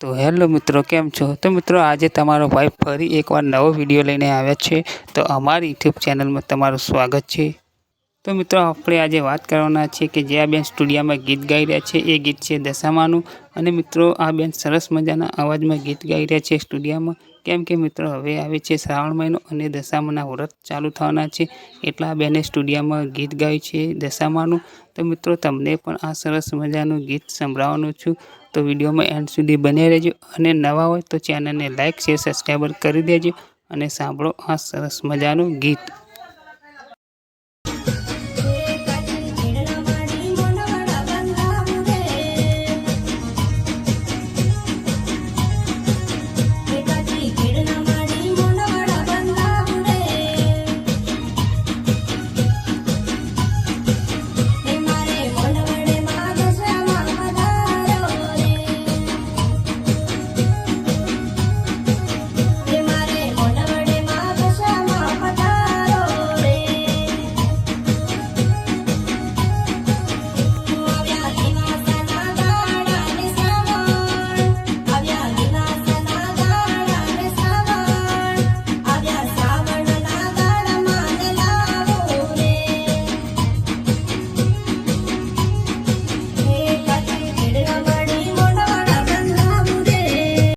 તો હેલો મિત્રો, કેમ છો? તો મિત્રો, આજે તમારો ભાઈ ફરી એકવાર નવો વીડિયો લઈને આવ્યા છે. તો અમારી યુટ્યુબ ચેનલમાં તમારું સ્વાગત છે. તો મિત્રો, આપણે આજે વાત કરવાના છે કે જે આ બેન સ્ટુડિયોમાં ગીત ગાઈ રહ્યા છે, એ ગીત છે દશામાનું. અને મિત્રો, આ બેન સરસ મજાના અવાજમાં ગીત ગાઈ રહ્યા છે સ્ટુડિયોમાં. કેમ કે મિત્રો, હવે આવે છે શ્રાવણ મહિનો અને દશામાના વ્રત ચાલુ થવાના છે, એટલા બેને સ્ટુડિયોમાં ગીત ગાયું છે દશામાનું. તો મિત્રો, તમને પણ આ સરસ મજાનું ગીત સંભળાવવાનું છું. તો વિડીયોમાં એન્ડ સુધી બની રહેજો. અને નવા હોય તો ચેનલને લાઇક શેર, સબસ્ક્રાઈબર કરી દેજો. અને સાંભળો આ સરસ મજાનું ગીત.